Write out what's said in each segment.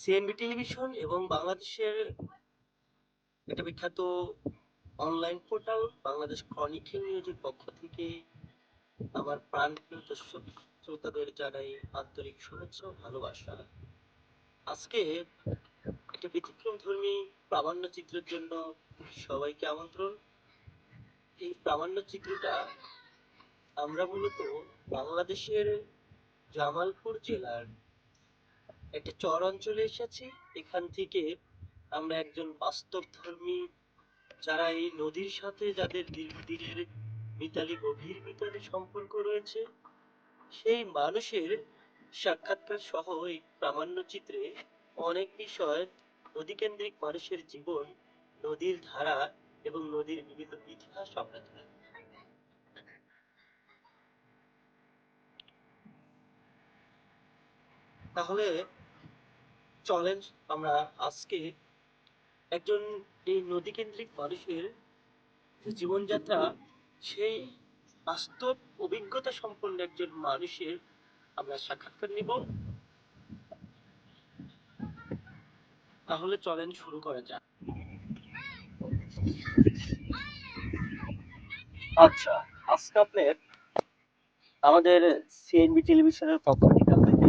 CNB television এবং বাংলাদেশের একটা বিখ্যাত অনলাইন পোর্টাল বাংলাদেশ ক্রনিকেল নিউজের পক্ষ থেকে আমার প্রাণপ্রিয় শ্রোতাদের জানাই আন্তরিক শুভেচ্ছা ও ভালোবাসা। আজকে একটা ব্যতিক্রম ধর্মী প্রামাণ্য চিত্রের জন্য সবাইকে আমন্ত্রণ। এই প্রামাণ্য চিত্রটা আমরা মূলত বাংলাদেশের জামালপুর জেলার একটা চর অঞ্চলে এসেছি। এখান থেকে আমরা একজন বাস্তব ধর্মী, যারা এই নদীর সাথে যাদের দীর্ঘদিনের মিতালি, গভীর মিতালি সম্পর্ক রয়েছে, সেই মানুষের সাক্ষাৎকার সহ এই প্রামাণ্য চিত্রে অনেক বিষয় নদীকেন্দ্রিক মানুষের জীবন, নদীর ধারা এবং নদীর বিভিন্ন ইতিহাস আমরা তুলে তাহলে চলেন আমরা আজকে একজন এই নদী কেন্দ্রিক মানুষের জীবনযাত্রা, সেই বাস্তব অভিজ্ঞতা সম্পন্ন একজন মানুষের আমরা সাক্ষাৎকার নিব। তাহলে চলেন শুরু করা যাক। আচ্ছা আজকে আপনার আমাদের সিএনবি টেলিভিশনের পক্ষ থেকে আপনাকে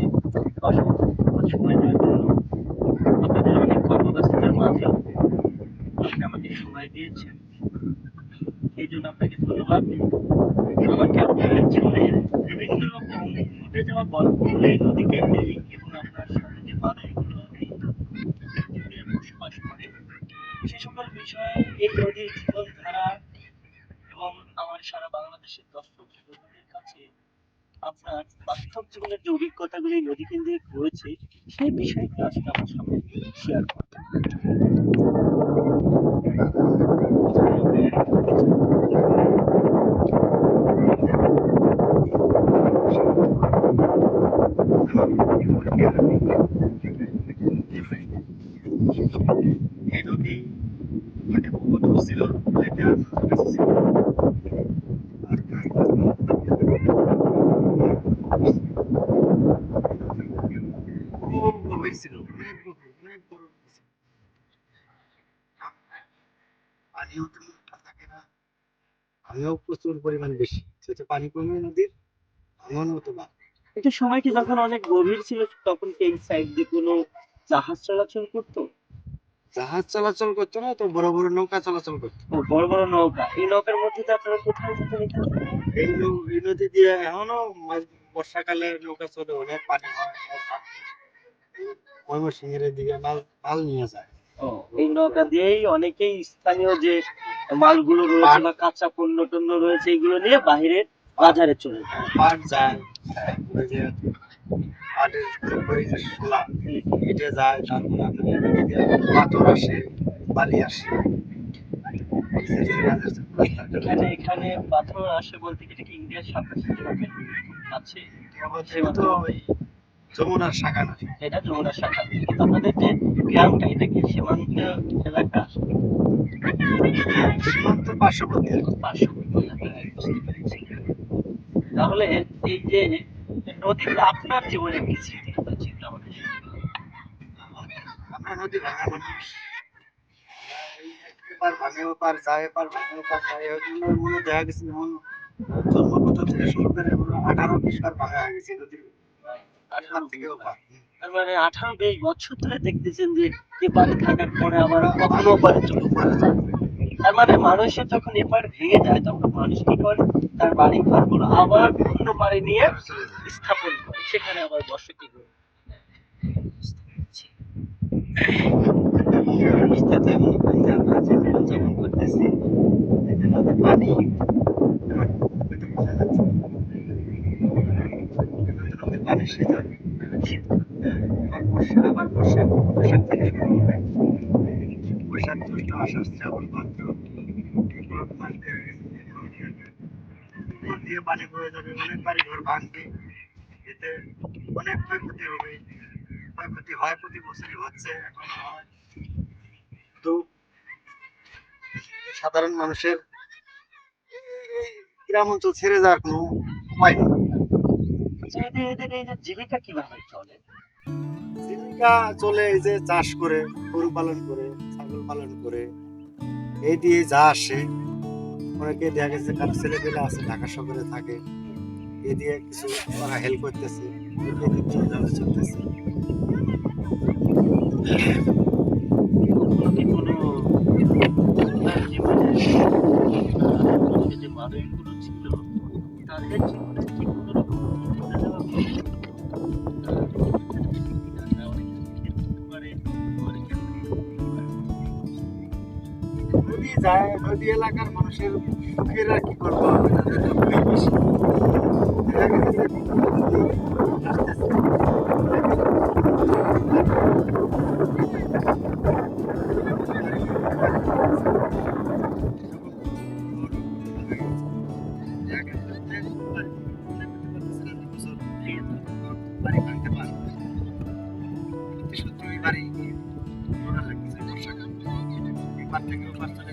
অসংখ্য ধন্যবাদ সময় দেওয়ার জন্য আপনাদের অনেক কর্মব্যস্ততার মাঝেও আপনি আমাকে সময় দিয়েছেন এই জন্য আপনাকে ধন্যবাদ আমাকে আপনার জীবনের বিভিন্ন রকম ঘটে যাওয়া গল্পগুলো এই নদী কেন্দ্রিক এবং আপনার সাথে যে মানুষগুলো এই জীবনে বসবাস করে সে সকল বিষয়ে এই নদীর জীবনধারা এবং আমার সারা বাংলাদেশের দর্শক শ্রোতাদের কাছে আপনার বাস্তব জীবনের যে অভিজ্ঞতাগুলি নদী কেন্দ্রিক রয়েছে সেই বিষয়গুলো আজকে আমার সামনে শেয়ার করব এই নদী মানে বহুত ছিল এটা কাছে ছিল আর খুব গভীর ছিল অনেক গভীর অনেক বড় ছিল পানিও তেমন থাকে না পানিও প্রচুর পরিমাণ বেশি। সেটা পানি কমে নদীর ভাঙন হতো না একটা সময় কি যখন অনেক গভীর ছিল তখন কি এই সাইড দিয়ে কোনো জাহাজ চলাচল করতো? জাহাজ চলাচল করতো না তো বড় বড় নৌকা চলাচল করতো। ও বড় বড় নৌকা। এই নৌকার মধ্যে দিয়ে আপনারা কোথায় যেতেন? এই এই নদী দিয়ে এখনও বর্ষাকালে নৌকা চলে অনেক পানি ময়মনসিংহের দিকে মাল মাল নিয়ে যায়। ও এই নৌকা দিয়েই অনেকেই স্থানীয় যে মালগুলো রয়েছে বা কাঁচা পণ্য টন্য রয়েছে এগুলো নিয়ে বাইরে বাজারে চলে যায়। পাট যায় এটা পাথর আসে বালি আসে। এখানে এখানে পাথর আসে বলতে কি ইন্ডিয়ার সাথে আছে যমুনার শাখা নদী এটা যমুনা শাখা। কিন্তু আপনাদের যে গ্রামটা এটা কি সীমান্ত এলাকা? সীমান্ত পার্শ্ববর্তী পার্শ্ববর্তী পেরেছি। তাহলে এই যে নদীতে আপনার জীবনে কি? আমরা নদী ভাঙা মানুষ এপার ভাঙে যায়। যায় ওগুলোর মনে দেখা গেছে যেমন জন্মগত থেকে শুরু করে আঠারো বিশ বার ভাঙা হয়ে গেছে নদীর এপার থেকে ওপার তার মানে আঠারো বিশ বছর ধরে দেখতেছেন যে এপারে থাকার পরে আবার কখনো ওপারে চলে তার মানে মানুষের যখন এপার ভেঙে যায় তখন মানুষ কি করে? তার বাড়ি ঘরগুলো আবার অন্য পারে নিয়ে স্থাপন করে। সেখানে আবার বসতি করে। করতেছি পানি অনেক হবে ক্ষয়ক্ষতি হয় প্রতি বছরই হচ্ছে এখন সাধারণ মানুষের গ্রাম অঞ্চল ছেড়ে যাওয়ার কোনো উপায় নেই। জীবিকা কীভাবে চলে জীবিকা চলে এই যে চাষ করে, গরু পালন করে, ছাগল পালন করে, এই দিয়ে যা আসে, অনেকে দেখা গেছে কারও ছেলে পেলে আছে, ঢাকা শহরে থাকে এ দিয়ে কিছু ওরা হেল্প করতেছে চলতেছে। এলাকার মানুষের সুখের আর কি করব?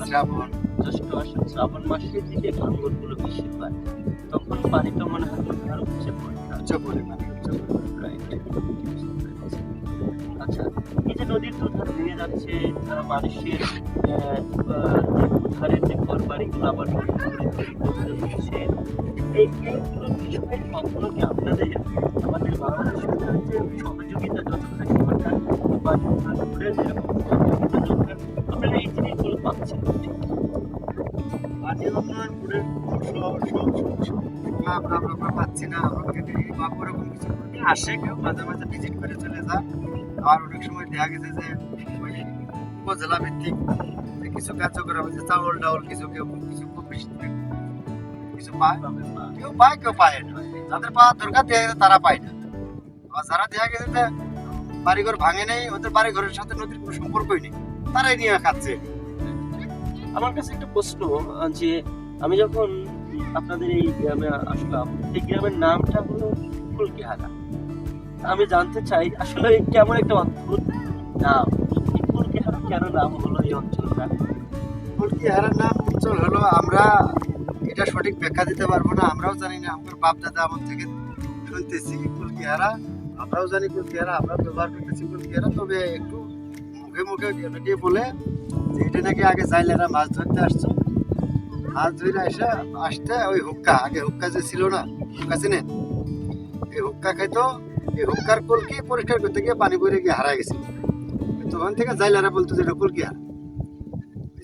শ্রাবণ জ্যৈষ্ঠ আষাঢ় শ্রাবণ মাসের দিকে ভাঙ্গরগুলো বেশি হয়। তখন পানিটা মনে হয় আরও উঠে পড়ে উচ্চ উচ্চ পরিমাণে Right. আচ্ছা এই যে নদীর দুধার ভেঙে যাচ্ছে মানুষের দুধারের যে ঘর বাড়িগুলো আবার করে হচ্ছে এই এইগুলো বিষয়ে কখনো কি আপনাদের আমাদের বাংলাদেশ সরকারের যে সহযোগিতা যতটা সরকার বা করে যেরকম আমরা না, আমাকে বা ওরকম কিছু আসে, কেউ মাঝে মাঝে ভিজিট করে চলে যায়। আর অনেক সময় দেখা গেছে যে ওই উপজেলা ভিত্তিক কিছু কার্যক্রম যে চাউল ডাউল কিছু কেউ কিছু খুব বেশি কিছু পায়? কেউ পায় কেউ পায় না। যাদের পাওয়ার দরকার দেখা গেছে তারা পায় না। আর যারা দেখা গেছে যে বাড়িঘর ভাঙে নেই, ওদের বাড়িঘরের সাথে নদীর কোনো সম্পর্কই নেই, তারাই নিয়ে খাচ্ছে। আমার কাছে একটা প্রশ্ন যে আমি যখন আপনাদের এই গ্রামে আসলাম এই গ্রামের নামটা হলো ফুলকিহারা। আমি জানতে চাই, আসলে কেমন একটা অদ্ভুত নাম। ফুলকিহারা কেন নাম হলো এই অঞ্চলটা? ফুলকি হারার নাম অঞ্চল হলো আমরা এটা সঠিক ব্যাখ্যা দিতে পারব না, আমরাও জানি না, আমার বাপ দাদা আমার থেকে শুনতেছি ফুলকিহারা, আমরাও জানি ফুলকি হারা আমরাও ব্যবহার করতেছি ফুলকি হারা তবে একটু মুখে মুখে অনেকে বলে যে এটা নাকি আগে জাইলেরা মাছ ধরতে আসছো মাছ ধরে এসে আসতে ওই হুক্কা আগে হুক্কা যে ছিল না হুক্কা চিনেন? এই হুক্কা খাইতো এই হুক্কার কলকি পরিষ্কার করতে গিয়ে পানি পরে গিয়ে হারা গেছিল তখন থেকে জাইলারা বলতো যে এটা কলকি হারা।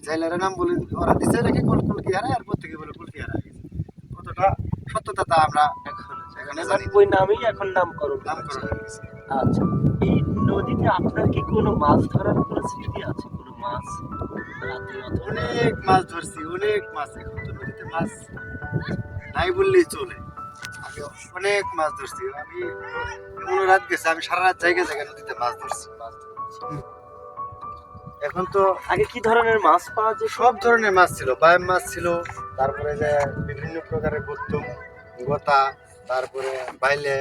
জাইলারের নাম বলে ওরা দিছে নাকি কল কলকি হারা এরপর থেকে বলে কলকি হারা কতটা সত্যতা তা আমরা এখন জানি ওই নামই এখন নামকরণ করা নামকরণ। আচ্ছা এই নদীতে আপনার কি কোনো মাছ ধরার কোনো স্মৃতি আছে? কোনো মাছ অনেক মাছ ধরছি অনেক মাছ এখন তো নদীতে মাছ নাই বললেই চলে। আগে অনেক মাছ ধরছি আমি এমন রাত গেছে আমি সারা রাত জায়গা জায়গা নদীতে মাছ ধরছি। মাছ এখন তো আগে কি ধরনের মাছ পাওয়া যায় সব ধরনের মাছ ছিল বায়াম মাছ ছিল তারপরে যে বিভিন্ন প্রকারের গত্তম গোতা তারপরে বাইলে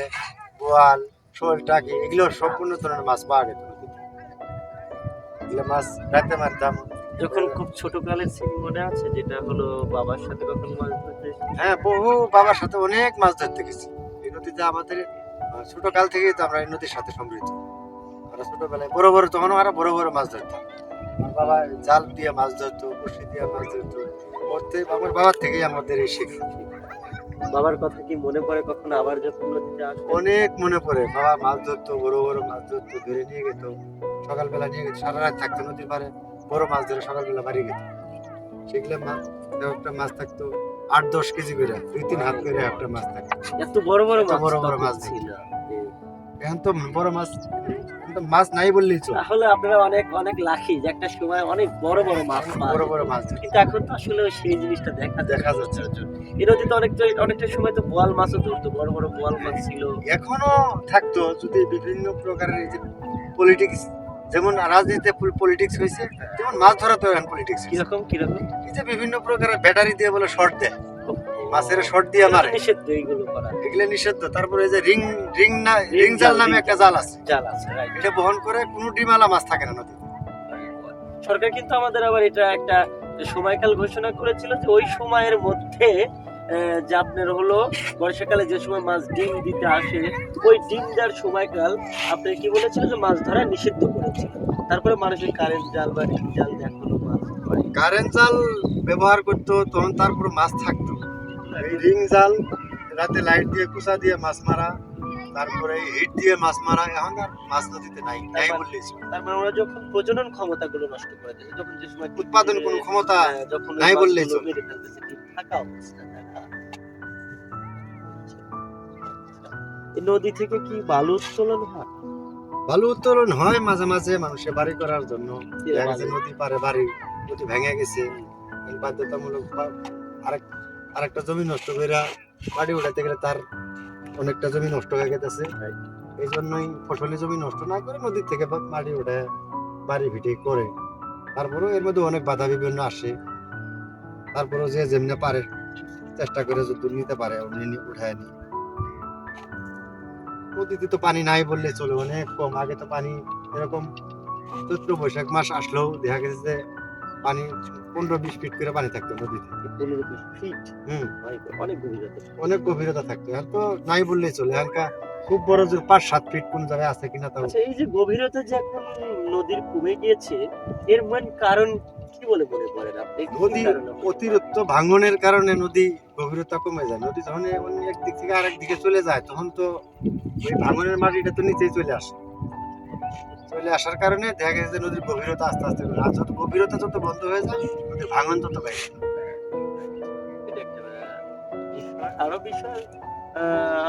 বোয়াল শোল টাকি এগুলো সম্পূর্ণ ধরনের মাছ পাওয়া যেত এগুলো মাছ রাতে মারতাম। যখন খুব ছোট কালের স্মৃতি মনে আছে? যেটা হলো বাবার সাথে কখন মাছ ধরতে হ্যাঁ বহু বাবার সাথে অনেক মাছ ধরতে গেছি। এই নদীতে আমাদের আহ, ছোট কাল থেকেই তো আমরা এই নদীর সাথে সমৃদ্ধ। আমরা ছোটবেলায় বড় বড় তখন আমরা বড় বড় মাছ ধরতাম। বাবা জাল দিয়ে মাছ ধরতো বসি দিয়ে মাছ ধরতো। করতে আমার বাবার থেকেই আমাদের এই শেখা বাবার কথা কি মনে পড়ে কখন আবার যখন নদীতে অনেক মনে পড়ে। বাবা মাছ ধরতো বড় বড় মাছ ধরতো ধরে নিয়ে যেত সকালবেলা নিয়ে গেত সারা রাত থাকতো নদীর পারে বড় মাছ ধরে সকালবেলা বাড়ি যেত সেগুলো মাছ একটা মাছ থাকতো আট দশ কেজি করে দুই তিন হাত করে একটা মাছ থাকতো এত বড় বড় মাছ বড় বড় মাছ ছিল। এখন তো বড় মাছ মাছ নাই বললেই চলে। তাহলে আপনারা অনেক অনেক লাখি যে একটা সময় অনেক বড় বড় মাছ বড় বড় মাছ। কিন্তু এখন তো আসলে সেই জিনিসটা দেখা দেখা যাচ্ছে এই নদীতে অনেকটা অনেকটা সময় তো বোয়াল মাছও ধরতো বড় বড় বোয়াল মাছ ছিল। এখনও থাকতো যদি বিভিন্ন প্রকারের যে পলিটিক্স যেমন রাজনীতিতে পলিটিক্স হয়েছে তেমন মাছ ধরা তো এখন পলিটিক্স কীরকম কীরকম? এই যে বিভিন্ন প্রকারের ব্যাটারি দিয়ে বলে শর্ট দেয়। মাছের শর্ট দিয়ে মারে। নিষিদ্ধ এইগুলো করা। এগুলো নিষিদ্ধ। তারপরে এই যে রিং রিং না রিং জাল নামে একটা জাল আছে। জাল আছে এটা বহন করে কোনো ডিমালা মাছ থাকে না নদীতে। সরকার কিন্তু আমাদের আবার এটা একটা সময়কাল ঘোষণা করেছিল যে ওই সময়ের মধ্যে যে আপনার হলো বর্ষাকালে যে সময় মাছ ডিম দিতে আসে, ওই ডিম দেওয়ার সময়কাল আপনি কি বলেছিল যে মাছ ধরা নিষিদ্ধ করেছিল তারপরে মানুষের কারেন্ট জাল বা ডিম জাল এখনও মাছ কারেন্ট জাল ব্যবহার করতো, তখন তারপর মাছ থাকতো। এই রিং জাল, রাতে লাইট দিয়ে কুচা দিয়ে মাছ মারা তারপরে হিট দিয়ে মাছ মারা মাছ নদীতে নাই মানে ওরা যখন প্রজনন নষ্ট করে দিয়েছে যখন যে সময় উৎপাদন কোনো ক্ষমতা হ্যাঁ, যখন নাই মেরে ফেলতেছে, থাকা অবস্থা নদী থেকে কি বালু উত্তোলন হয়? বালু উত্তোলন হয় মাঝে মাঝে মানুষের বাড়ি করার জন্য। নদী পারে বাড়ি নদী ভেঙে গেছে। এই বাধ্যতামূলক আরেক আরেকটা জমি নষ্ট করে বাড়ি উঠাতে গেলে তার অনেকটা জমি নষ্ট হয়ে গেছে। এই জন্যই ফসলের জমি নষ্ট না করে নদীর থেকে মাটি উঠে বাড়ি ভিটে করে। তারপরেও এর মধ্যে অনেক বাধা বিঘ্ন আসে। তারপরেও যে যেমনি পারে চেষ্টা করে যদি নিতে পারে উনি উঠায় নি। নদীতে তো পানি নাই বললে চলে অনেক কম। আগে তো পানি এরকম চৈত্র বৈশাখ মাস আসলেও দেখা গেছে যে পানি পনেরো বিশ ফিট করে পানি থাকতো নদীতে হুম। অনেক গভীরতা থাকতো। এখন তো নাই বললেই চলে। এখানকার খুব বড় যে পাঁচ সাত ফিট কোন জায়গায় আছে কিনা তাও আচ্ছা এই যে গভীরতা যে এখন নদীর কমে গিয়েছে এর মেন কারণ কি বলে মনে করেন আপনি? নদী? অতিরিক্ত ভাঙনের কারণে নদী গভীরতা কমে যায়। নদী যখন একদিক থেকে আরেক দিকে চলে যায় তখন তো ওই ভাঙনের মাটিটা তো নিচেই চলে আসে। চলে আসার কারণে দেখা গেছে যে নদীর গভীরতা আস্তে আস্তে। আর যত গভীরতা যত বন্ধ হয়ে যায় নদীর ভাঙন তত বেড়ে। আরও বিষয়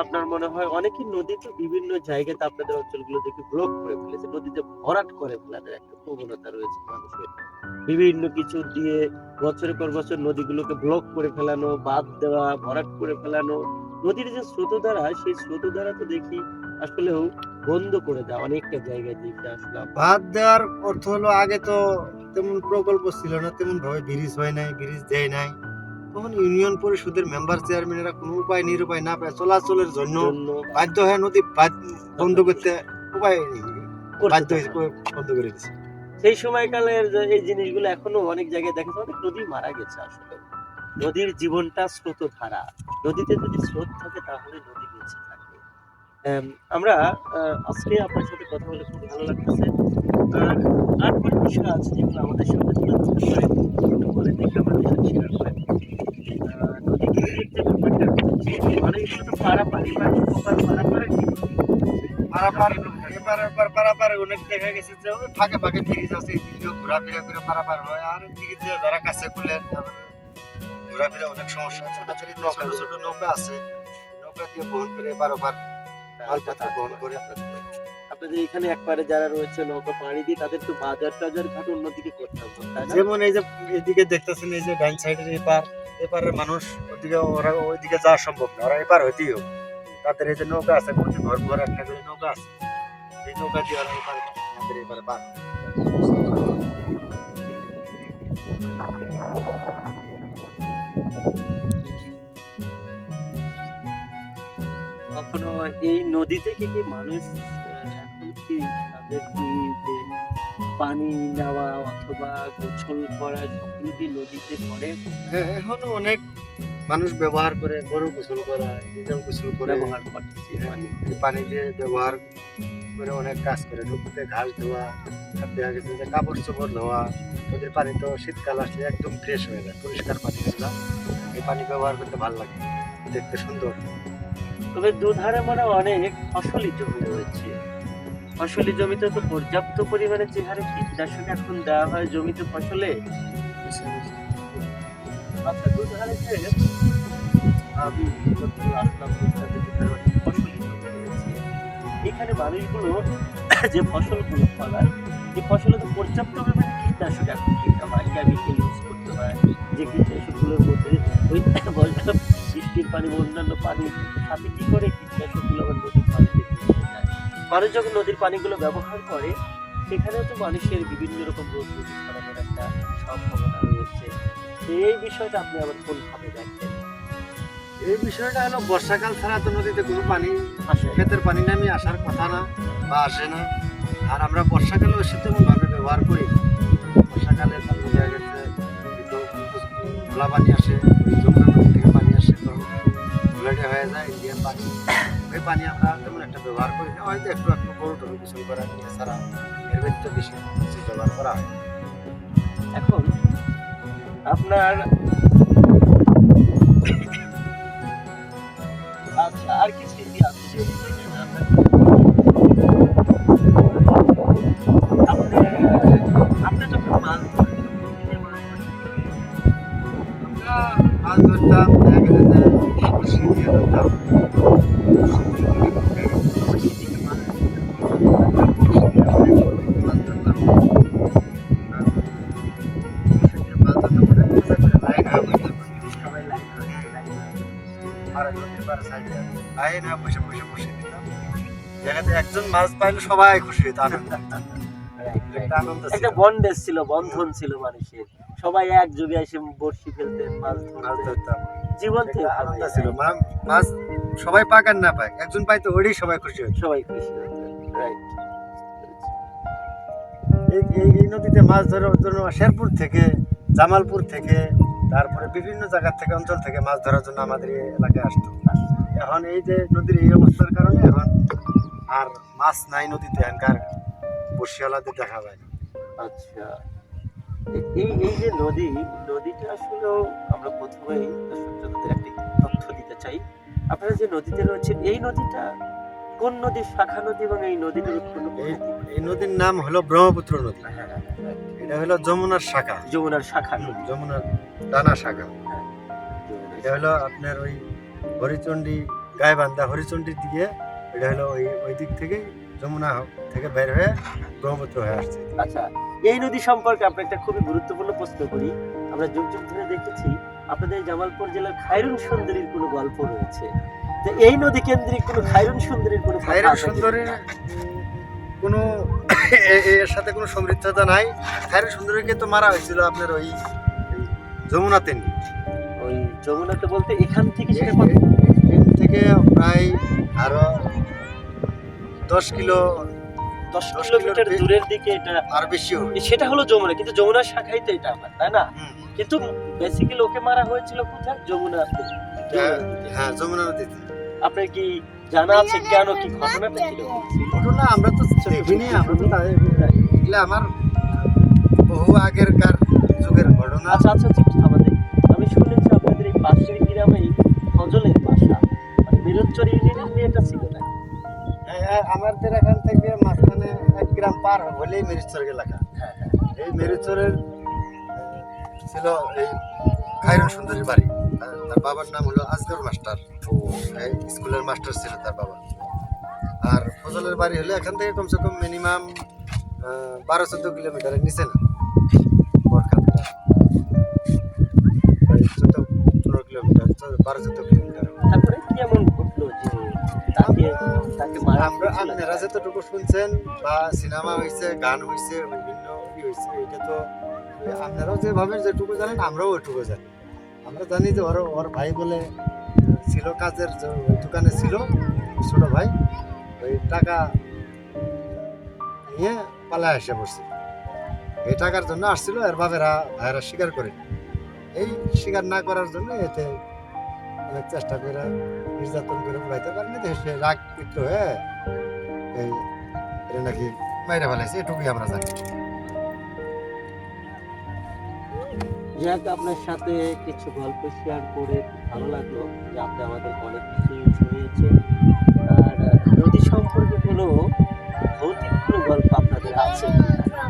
আপনার মনে হয় অনেকে নদী তো বিভিন্ন জায়গাতে আপনাদের অঞ্চলগুলো দেখে ব্লক করে ফেলেছে, নদীতে ভরাট করে ফেলার একটা প্রবণতা রয়েছে মানুষের বিভিন্ন কিছু দিয়ে বছরের পর বছর নদীগুলোকে ব্লক করে ফেলানো বাদ দেওয়া, ভরাট করে ফেলানো নদীর যে স্রোতধারা সেই স্রোতধারা তো দেখি আসলেও বন্ধ করে দেওয়া অনেকটা জায়গায় দেখে আসলাম। বাদ দেওয়ার অর্থ হলো আগে তো তেমন প্রকল্প ছিল না তেমন ভাবে ব্রিজ হয় নাই ব্রিজ দেয় নাই। তখন ইউনিয়ন পরিষদের মেম্বার চেয়ারম্যানেরা কোনো উপায় নিরুপায় না পায় চলাচলের জন্য বাধ্য হয়ে নদী বন্ধ করতে উপায় বাধ্য বন্ধ করে দিচ্ছে সেই সময়কালের এই জিনিসগুলো এখনও অনেক জায়গায় দেখা যায় অনেক নদী মারা গেছে আসলে। নদীর জীবনটা স্রোত ধারা নদীতে যদি স্রোত থাকে তাহলে নদী বেঁচে থাকে আম, আমরা আজকে আপনার সাথে কথা বলে খুব ভালো লাগতেছে আর বিষয় আছে যেগুলো আমাদের সাথে তুলে ধরতে একটু বলে দেখে আমাদের সাথে শেয়ার অনেক দেখা গেছে যে ফাঁকে ফাঁকে ব্রিজ আছে ঘোরাফেরা করে পারাপার হয়। আর এদিকে যারা কাছে খুলে ঘোরাফেরা অনেক সমস্যা ছোট ছোট ছোট ছোট নৌকা আছে। নৌকা দিয়ে বহন করে বারবার মালপত্র বহন করে আপনাদের এখানে একবারে যারা রয়েছে নৌকা পাড়ি দিয়ে তাদের তো বাজার টাজার ঘাট অন্যদিকে করতে হবে যেমন এই যে এদিকে দেখতেছেন এই যে ডাইন সাইডের এপার এপারের মানুষ ওদিকে ওরা ওইদিকে যাওয়া সম্ভব না। ওরা এপার হইতেই হবে। তাদের এই যে নৌকা আছে প্রতি ঘর ঘর একটা করে নৌকা আছে। এই নৌকা দিয়ে ওরা এপার আমাদের এপারে পার। কখনো এই নদী থেকে কি মানুষ এখন কি তাদের কি যে পানি নেওয়া অথবা গোসল করা সবগুলো কি নদীতে করে হ্যাঁ, অনেক মানুষ ব্যবহার করে গরু গোসল করা গোসল করে ব্যবহার করতেছি। পানি দিয়ে ব্যবহার করে অনেক কাজ করে নদীতে ঘাস ধোয়া দেখা গেছে যে কাপড় চোপড় ধোয়া নদীর পানি তো শীতকাল আসলে একদম ফ্রেশ হয়ে যায় পরিষ্কার পানি এগুলা। পানি ব্যবহার করতে ভালো লাগে। দেখতে সুন্দর। তবে দুধারে মানে অনেক ফসলি জমি রয়েছে। ফসলি জমিতে তো পর্যাপ্ত পরিমাণে যে হারে কীটনাশক এখন দেওয়া হয় জমিতে ফসলে। আচ্ছা আমি এখানে মানুষগুলো যে ফসলগুলো ফলায়, এই ফসলে তো পর্যাপ্ত পরিমাণে কীটনাশক এখন দিতে হয় কেমিক্যাল ইউজ করতে হয় যে কীটনাশকগুলোর মধ্যে ওই বর্ষা বৃষ্টির পানি বা অন্যান্য পানি সাথে কি করে কীটনাশকগুলো আবার নদীর পানিতে যায়? মানুষ যখন নদীর পানিগুলো ব্যবহার করে সেখানেও তো মানুষের বিভিন্ন রকম রোগ রোগ ছড়ানোর একটা সম্ভাবনা রয়েছে। এই বিষয়টা আপনি আবার কোনভাবে দেখেন? এই বিষয়টা হলো বর্ষাকাল ছাড়া তো নদীতে কোনো পানি আসলে ক্ষেতের পানি নামে আসার কথা না বা আসে না। আর আমরা বর্ষাকালে ওষুধ তেমনভাবে ব্যবহার করি। খোলা পানি আসে থেকে পানি আসে তো ঘোলাটে হয়ে যায় ইন্ডিয়ান পানি ওই পানি আমরা তেমন একটা ব্যবহার করি না, হয়তো একটু একটু গরু টরু কিছু করা এছাড়া এর বেশি ব্যবহার করা হয় এখন আপনার সাইডে হয়ে বসে বসে বসে দিতাম। জায়গাতে একজন মাছ পাইলে সবাই খুশি হতো আনন্দ। একটা বন্ডেজ ছিল। বন্ধন ছিল মানুষের। সবাই একযোগে এসে ফেলতেন মাছ ধরতাম। জীবন থেকে আনন্দ ছিল। মাছ সবাই পাক আর না পাক একজন পাইতো ওটাই সবাই খুশি হতো সবাই খুশি রাইট এই এই নদীতে মাছ ধরার জন্য শেরপুর থেকে জামালপুর থেকে তারপরে বিভিন্ন জায়গা থেকে অঞ্চল থেকে মাছ ধরার জন্য আমাদের এই এলাকায় আসতো। এখন এই যে নদীর এই অবস্থার কারণে এখন আর মাছ নাই নদীতে এখানকার বসিওয়ালাদের দেখা যায় না। আচ্ছা। এই এই যে নদী নদীটা আসলেও আমরা প্রথমেই দর্শক শ্রোতাদের একটি তথ্য দিতে চাই। আপনারা যে নদীতে রয়েছেন এই নদীটা কোন নদীর শাখা নদী এবং এই নদীটার উৎপন্ন এই- নদীর নাম হলো ব্রহ্মপুত্র নদী। হ্যাঁ, হ্যাঁ, এটা হলো যমুনার শাখা। যমুনার শাখা। যমুনার ডানা শাখা। এটা হলো আপনার ওই হরিচণ্ডী গায়েবান্ধা হরিচণ্ডীর দিকে। এটা হলো ওই ওই দিক থেকে যমুনা থেকে বের হয়ে ব্রহ্মপুত্র হয়ে আসছে। আচ্ছা এই নদী সম্পর্কে আপনার একটা খুবই গুরুত্বপূর্ণ প্রশ্ন করি। আমরা যুগ যুগ ধরে দেখেছি আপনাদের জামালপুর জেলার খায়রুন সুন্দরীর কোনো গল্প রয়েছে। তো এই নদী কেন্দ্রিক কোনো খায়রুন সুন্দরীর কোনো খায়রুন সুন্দরীর কোনো এর সাথে কোনো সমৃদ্ধতা নাই। খায়রুন সুন্দরীকে তো মারা হয়েছিল আপনার ওই যমুনাতে ওই যমুনাতে বলতে এখান থেকে সেটা এখান থেকে প্রায় আরও দশ কিলো দশ কিলোমিটার দূরের দিকে এটা আর বেশি হবে। সেটা হলো যমুনা কিন্তু যমুনার শাখাই তো এটা আমার তাই না? কিন্তু বেসিক্যালি ওকে মারা হয়েছিল কোথায়? যমুনাতে হ্যাঁ, হ্যাঁ যমুনা নদীতে। আপনার কি জানা আছে কেন কি ঘটনাটা ছিল? ঘটনা আমরা তো দেখিনি আমরা তো তাদের এগুলো আমার বহু আগের কার যুগের ঘটনা। আচ্ছা আচ্ছা আচ্ছা একটু আমি শুনেছি আপনাদের এই পাশের গ্রামেই ফজলের বাসা মানে মিরুচ্চর ইউনিয়নের মেয়েটা ছিল না হ্যাঁ, হ্যাঁ, আমাদের এখান থেকে মাঝখানে এক গ্রাম পার হলেই মেরিচর এলাকা। হ্যাঁ এই মেরিচরের ছিল এই খায়রুন সুন্দরীর বাড়ি। তার বাবার নাম হলো আজগর মাস্টার। স্কুলের মাস্টার ছিল তার বাবা। আর ফজলের বাড়ি হলে এখান থেকে কমসে কম মিনিমাম বারো চোদ্দ কিলোমিটারের নিচে না। চোদ্দ পনেরো কিলোমিটার বারো চোদ্দ কিলোমিটার। তারপরে কি এমন ঘটলো যে তাকে তাকে আমরা আপনারা যতটুকু শুনছেন বা সিনেমা হয়েছে গান হয়েছে বিভিন্ন ই হয়েছে এটা তো আপনারাও যেভাবে যেটুকু জানেন আমরাও ওইটুকু জানি। আমরা জানি যে ওর ওর ভাই বলে ছিল কাজের দোকানে ছিল, ছোট ভাই। ওই টাকা নিয়ে পালায় এসে বসছে এই টাকার জন্য আসছিল, এর বাবেরা ভাইয়েরা স্বীকার করে। এই স্বীকার না করার জন্য এতে অনেক চেষ্টা করে, নির্যাতন করে উড়াইতে পারেনি। তো সে রাগ পিত্ত হয়ে এই নাকি মাইরে ফেলাইছে, এটুকুই আমরা জানি। যাক আপনার সাথে কিছু গল্প শেয়ার করে ভালো লাগল, যে আপনি আমাদের অনেক কিছু শুনিয়েছেন, আর নদী সম্পর্কে কোনো ভৌতিক কোনো গল্প আপনাদের আছে?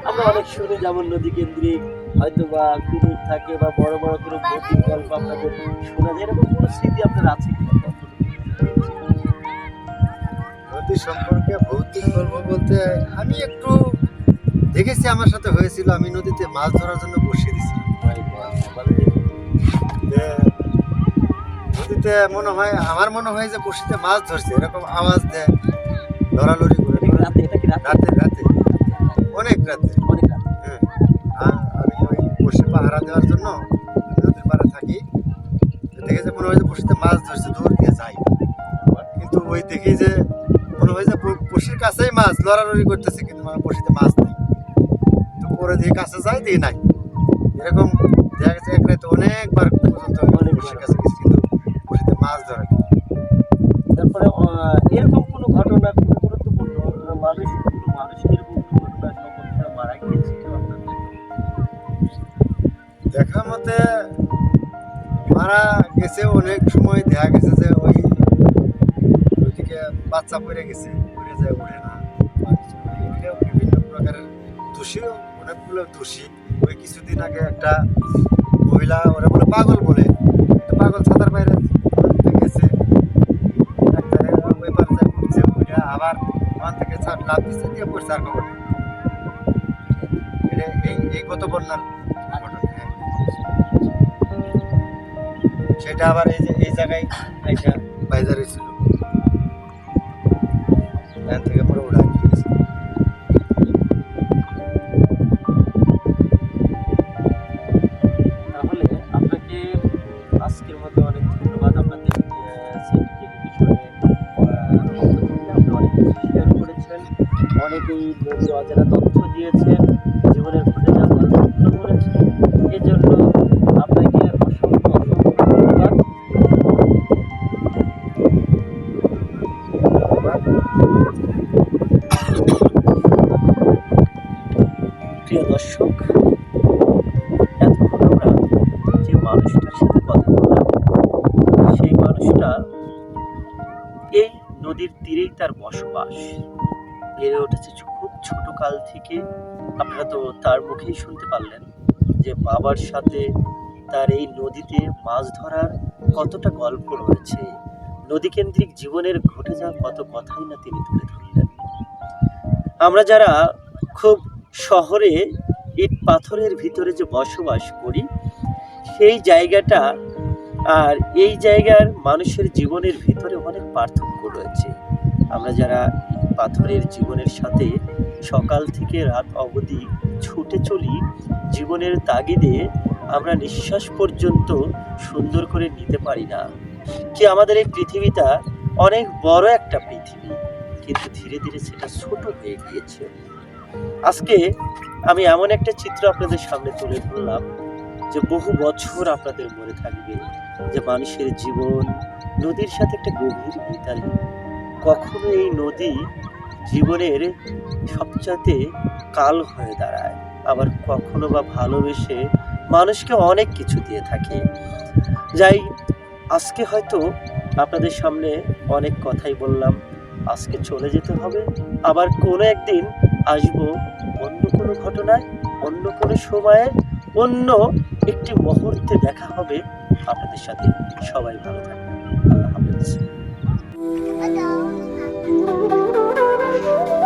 আমরা অনেক শুনি যেমন নদী কেন্দ্রিক হয়তো বা কুমির থাকে বা বড় বড় কোনো ভৌতিক গল্প আপনাদের শোনা যায়, এরকম কোনো স্মৃতি আপনার আছে কিনা? নদী সম্পর্কে ভৌতিক গল্প বলতে আমি একটু দেখেছি, আমার সাথে হয়েছিল, আমি নদীতে মাছ ধরার জন্য বসিয়ে দিয়েছিলাম। নদীতে মনে হয় আমার মনে হয় যে বসিতে মাছ ধরছে এরকম আওয়াজ দেয় লড়ালড়ি করে। করে রাতে? রাতে? অনেক রাতে। অনেক রাতে। হ্যাঁ। আমি ওই বসে পাহারা দেওয়ার জন্য নদীর পাড়ে থাকি। দেখে যে মনে হয় যে বসিতে মাছ ধরছে দূর দিয়ে যাই কিন্তু ওই দেখি যে মনে হয় যে বসির কাছেই মাছ লড়ালড়ি করতেছে কিন্তু আমার বসিতে মাছ নেই। তো পরে দিয়ে কাছে যাই দিয়ে নাই। এরকম দেখা গেছে এক রাতে অনেকবার গেছে, অনেক সময় দেখা গেছে যে ওই ওইদিকে বাচ্চা পড়ে গেছে, পড়ে যায় ওঠে না। বিভিন্ন প্রকারের দোষীও অনেকগুলো দোষী। ওই কিছুদিন আগে একটা মহিলা, ওরা বলে পাগল বলে পাগল ছাতার বাইরে গেছে। আবার ওখান থেকে লাভ দিচ্ছে দিয়ে পড়ছে আর খবর এই গত বন্যার সেটা আবার এই যে, এই জায়গায় একটা বাইজার ছিল এখান থেকে পুরো নিয়ে গেছে। তাহলে আপনাকে আজকের মতো অনেক ধন্যবাদ। আপনাদের আপনি অনেক করেছেন। অনেকেই অজানা তথ্য দিয়েছেন, জীবনের ঘটে যাওয়া গল্পগুলো বলেছেন। এজন্য থেকে আপনারা তো তার মুখেই শুনতে পারলেন যে বাবার সাথে তার এই নদীতে মাছ ধরার কতটা গল্প রয়েছে। নদীকেন্দ্রিক জীবনের ঘটে যাওয়া কত কথাই না তিনি তুলে ধরলেন। আমরা যারা খুব শহরে ইট পাথরের ভিতরে যে বসবাস করি, সেই জায়গাটা আর এই জায়গার মানুষের জীবনের ভিতরে অনেক পার্থক্য রয়েছে। আমরা যারা পাথরের জীবনের সাথে সকাল থেকে রাত অবধি ছুটে চলি জীবনের তাগিদে আমরা নিঃশ্বাস পর্যন্ত সুন্দর করে নিতে পারি না। কি আমাদের এই পৃথিবীটা অনেক বড় একটা পৃথিবী, কিন্তু ধীরে ধীরে সেটা ছোট হয়ে গিয়েছে। আজকে আমি এমন একটা চিত্র আপনাদের সামনে তুলে ধরলাম যে বহু বছর আপনাদের মনে থাকবে যে মানুষের জীবন, নদীর সাথে একটা গভীর মিতালি। কখনো এই নদী জীবনের সবচাইতে কাল হয়ে দাঁড়ায়। আবার কখনো বা ভালোবেসে মানুষকে অনেক কিছু দিয়ে থাকে। যাই, আজকে হয়তো আপনাদের সামনে অনেক কথাই বললাম। আজকে চলে যেতে হবে। আবার কোনো একদিন আসব অন্য কোনো ঘটনায়, অন্য কোনো সময়ে, অন্য একটি মুহূর্তে দেখা হবে আপনাদের সাথে। সবাই ভালো থাকবেন। আল্লাহ হাফেজ। thank you.